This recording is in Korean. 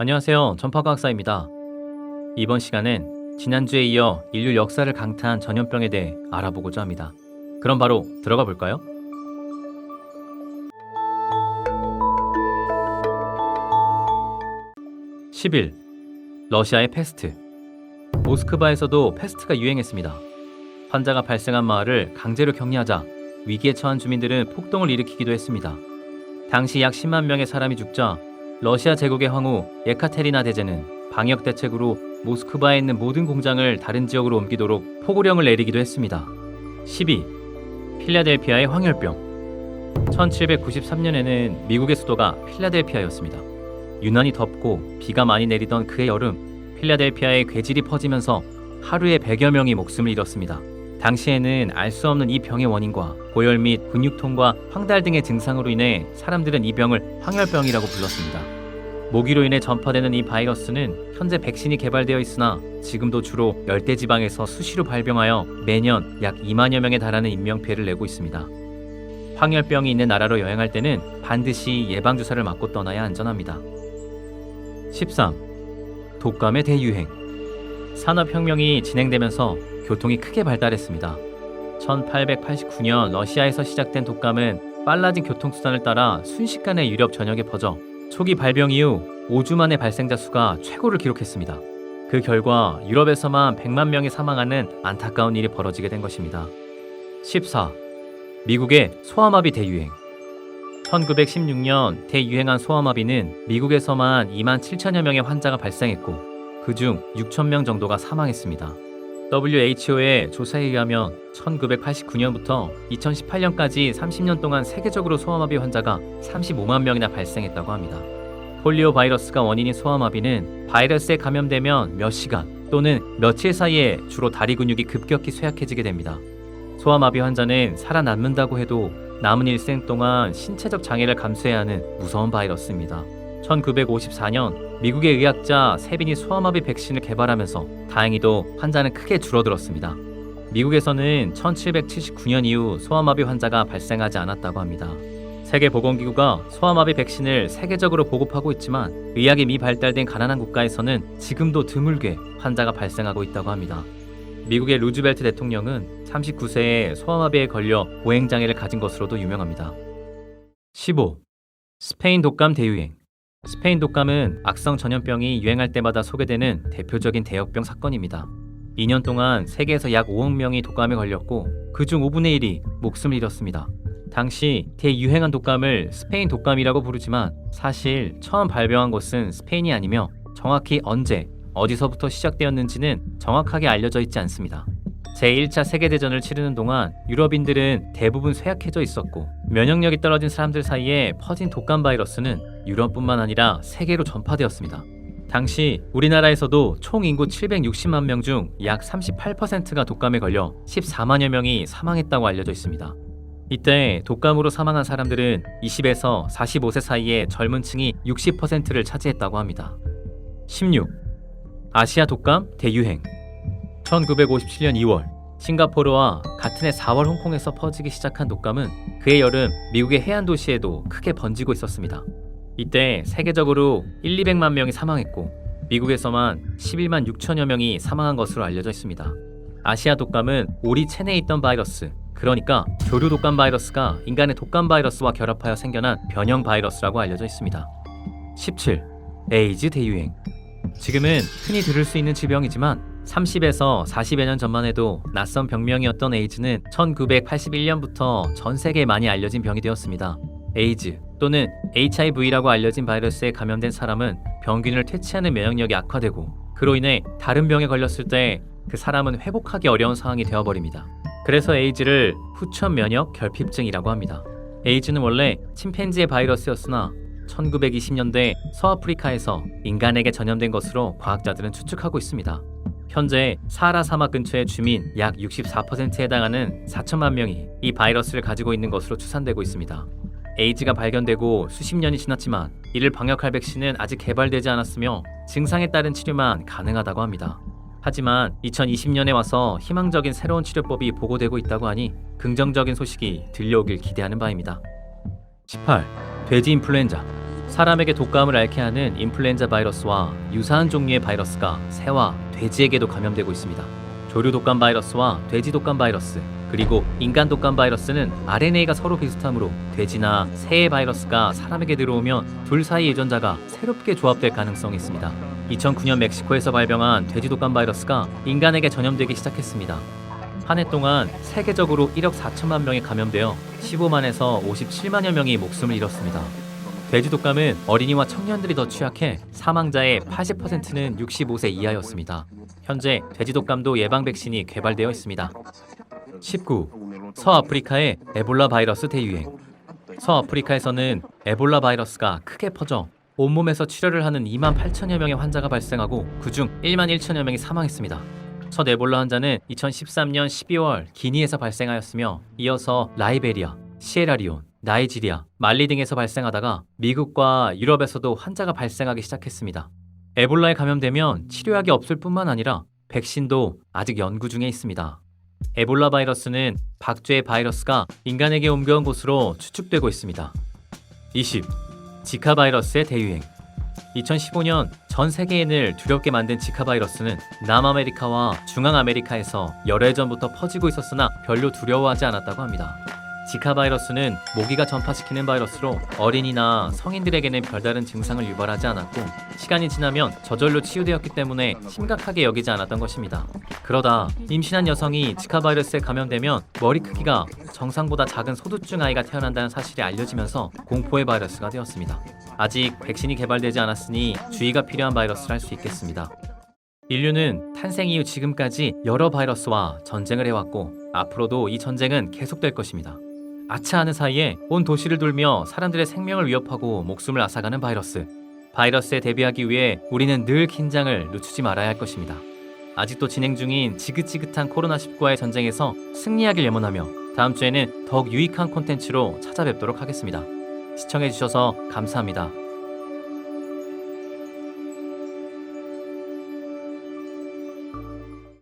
안녕하세요. 전파과학사입니다. 이번 시간엔 지난주에 이어 인류 역사를 강타한 전염병에 대해 알아보고자 합니다. 그럼 바로 들어가 볼까요? (10일) 러시아의 패스트 모스크바에서도 패스트가 유행했습니다. 환자가 발생한 마을을 강제로 격리하자 위기에 처한 주민들은 폭동을 일으키기도 했습니다. 당시 약 10만 명의 사람이 죽자 러시아 제국의 황후 예카테리나 대제는 방역 대책으로 모스크바에 있는 모든 공장을 다른 지역으로 옮기도록 포고령을 내리기도 했습니다. 12. 필라델피아의 황열병 1793년에는 미국의 수도가 필라델피아였습니다. 유난히 덥고 비가 많이 내리던 그해 여름 필라델피아에 괴질이 퍼지면서 하루에 100여 명이 목숨을 잃었습니다. 당시에는 알 수 없는 이 병의 원인과 고열 및 근육통과 황달 등의 증상으로 인해 사람들은 이 병을 황열병이라고 불렀습니다. 모기로 인해 전파되는 이 바이러스는 현재 백신이 개발되어 있으나 지금도 주로 열대 지방에서 수시로 발병하여 매년 약 2만여 명에 달하는 인명 피해를 내고 있습니다. 황열병이 있는 나라로 여행할 때는 반드시 예방 주사를 맞고 떠나야 안전합니다. 13. 독감의 대유행. 산업혁명이 진행되면서 교통이 크게 발달했습니다. 1889년 러시아에서 시작된 독감은 빨라진 교통수단을 따라 순식간에 유럽 전역에 퍼져 초기 발병 이후 5주 만에 발생자 수가 최고를 기록했습니다. 그 결과 유럽에서만 100만 명이 사망하는 안타까운 일이 벌어지게 된 것입니다. 14. 미국의 소아마비 대유행. 1916년 대유행한 소아마비는 미국에서만 2만 7천여 명의 환자가 발생했고 그중 6천 명 정도가 사망했습니다. WHO의 조사에 의하면 1989년부터 2018년까지 30년 동안 세계적으로 소아마비 환자가 35만 명이나 발생했다고 합니다. 폴리오 바이러스가 원인인 소아마비는 바이러스에 감염되면 몇 시간 또는 며칠 사이에 주로 다리 근육이 급격히 쇠약해지게 됩니다. 소아마비 환자는 살아남는다고 해도 남은 일생 동안 신체적 장애를 감수해야 하는 무서운 바이러스입니다. 1954년 미국의 의학자 세빈이 소아마비 백신을 개발하면서 다행히도 환자는 크게 줄어들었습니다. 미국에서는 1779년 이후 소아마비 환자가 발생하지 않았다고 합니다. 세계보건기구가 소아마비 백신을 세계적으로 보급하고 있지만 의학이 미발달된 가난한 국가에서는 지금도 드물게 환자가 발생하고 있다고 합니다. 미국의 루즈벨트 대통령은 39세에 소아마비에 걸려 보행장애를 가진 것으로도 유명합니다. 15. 스페인 독감 대유행 스페인 독감은 악성 전염병이 유행할 때마다 소개되는 대표적인 대역병 사건입니다. 2년 동안 세계에서 약 5억 명이 독감에 걸렸고 그중 5분의 1이 목숨을 잃었습니다. 당시 대유행한 독감을 스페인 독감이라고 부르지만 사실 처음 발병한 곳은 스페인이 아니며 정확히 언제 어디서부터 시작되었는지는 정확하게 알려져 있지 않습니다. 제1차 세계대전을 치르는 동안 유럽인들은 대부분 쇠약해져 있었고 면역력이 떨어진 사람들 사이에 퍼진 독감 바이러스는 유럽뿐만 아니라 세계로 전파되었습니다. 당시 우리나라에서도 총 인구 760만 명 중 약 38%가 독감에 걸려 14만여 명이 사망했다고 알려져 있습니다. 이때 독감으로 사망한 사람들은 20에서 45세 사이의 젊은 층이 60%를 차지했다고 합니다. 16. 아시아 독감 대유행 1957년 2월 싱가포르와 같은 해 4월 홍콩에서 퍼지기 시작한 독감은 그해 여름 미국의 해안 도시에도 크게 번지고 있었습니다. 이때 세계적으로 1, 200만 명이 사망했고 미국에서만 11만 6천여 명이 사망한 것으로 알려져 있습니다. 아시아 독감은 오리 체내에 있던 바이러스, 그러니까 조류 독감 바이러스가 인간의 독감 바이러스와 결합하여 생겨난 변형 바이러스라고 알려져 있습니다. 17. 에이즈 대유행 지금은 흔히 들을 수 있는 질병이지만 30에서 40여 년 전만 해도 낯선 병명이었던 에이즈는 1981년부터 전 세계에 많이 알려진 병이 되었습니다. 에이즈 또는 HIV라고 알려진 바이러스에 감염된 사람은 병균을 퇴치하는 면역력이 악화되고 그로 인해 다른 병에 걸렸을 때 그 사람은 회복하기 어려운 상황이 되어버립니다. 그래서 에이즈를 후천 면역 결핍증이라고 합니다. 에이즈는 원래 침팬지의 바이러스였으나 1920년대 서아프리카에서 인간에게 전염된 것으로 과학자들은 추측하고 있습니다. 현재 사하라 사막 근처의 주민 약 64%에 해당하는 4천만 명이 이 바이러스를 가지고 있는 것으로 추산되고 있습니다. 에이즈가 발견되고 수십 년이 지났지만 이를 방역할 백신은 아직 개발되지 않았으며 증상에 따른 치료만 가능하다고 합니다. 하지만 2020년에 와서 희망적인 새로운 치료법이 보고되고 있다고 하니 긍정적인 소식이 들려오길 기대하는 바입니다. 18. 돼지 인플루엔자 사람에게 독감을 앓게 하는 인플루엔자 바이러스와 유사한 종류의 바이러스가 새와 돼지에게도 감염되고 있습니다. 조류 독감 바이러스와 돼지 독감 바이러스, 그리고 인간 독감 바이러스는 RNA가 서로 비슷하므로 돼지나 새의 바이러스가 사람에게 들어오면 둘 사이 유전자가 새롭게 조합될 가능성이 있습니다. 2009년 멕시코에서 발병한 돼지 독감 바이러스가 인간에게 전염되기 시작했습니다. 한 해 동안 세계적으로 1억 4천만 명이 감염되어 15만에서 57만여 명이 목숨을 잃었습니다. 돼지 독감은 어린이와 청년들이 더 취약해 사망자의 80%는 65세 이하였습니다. 현재 돼지 독감도 예방 백신이 개발되어 있습니다. 19. 서아프리카의 에볼라 바이러스 대유행. 서아프리카에서는 에볼라 바이러스가 크게 퍼져 온몸에서 출혈을 하는 2만 8천여 명의 환자가 발생하고 그중 1만 1천여 명이 사망했습니다. 첫 에볼라 환자는 2013년 12월 기니에서 발생하였으며 이어서 라이베리아, 시에라리온, 나이지리아, 말리 등에서 발생하다가 미국과 유럽에서도 환자가 발생하기 시작했습니다. 에볼라에 감염되면 치료약이 없을 뿐만 아니라 백신도 아직 연구 중에 있습니다. 에볼라 바이러스는 박쥐의 바이러스가 인간에게 옮겨온 것으로 추측되고 있습니다. 20. 지카 바이러스의 대유행. 2015년 전 세계인을 두렵게 만든 지카 바이러스는 남아메리카와 중앙아메리카에서 여러 해 전부터 퍼지고 있었으나 별로 두려워하지 않았다고 합니다. 지카 바이러스는 모기가 전파시키는 바이러스로 어린이나 성인들에게는 별다른 증상을 유발하지 않았고 시간이 지나면 저절로 치유되었기 때문에 심각하게 여기지 않았던 것입니다. 그러다 임신한 여성이 지카 바이러스에 감염되면 머리 크기가 정상보다 작은 소두증 아이가 태어난다는 사실이 알려지면서 공포의 바이러스가 되었습니다. 아직 백신이 개발되지 않았으니 주의가 필요한 바이러스를 할 수 있겠습니다. 인류는 탄생 이후 지금까지 여러 바이러스와 전쟁을 해왔고 앞으로도 이 전쟁은 계속될 것입니다. 아차하는 사이에 온 도시를 돌며 사람들의 생명을 위협하고 목숨을 앗아가는 바이러스. 바이러스에 대비하기 위해 우리는 늘 긴장을 늦추지 말아야 할 것입니다. 아직도 진행 중인 지긋지긋한 코로나19와의 전쟁에서 승리하길 예문하며 다음 주에는 더욱 유익한 콘텐츠로 찾아뵙도록 하겠습니다. 시청해주셔서 감사합니다.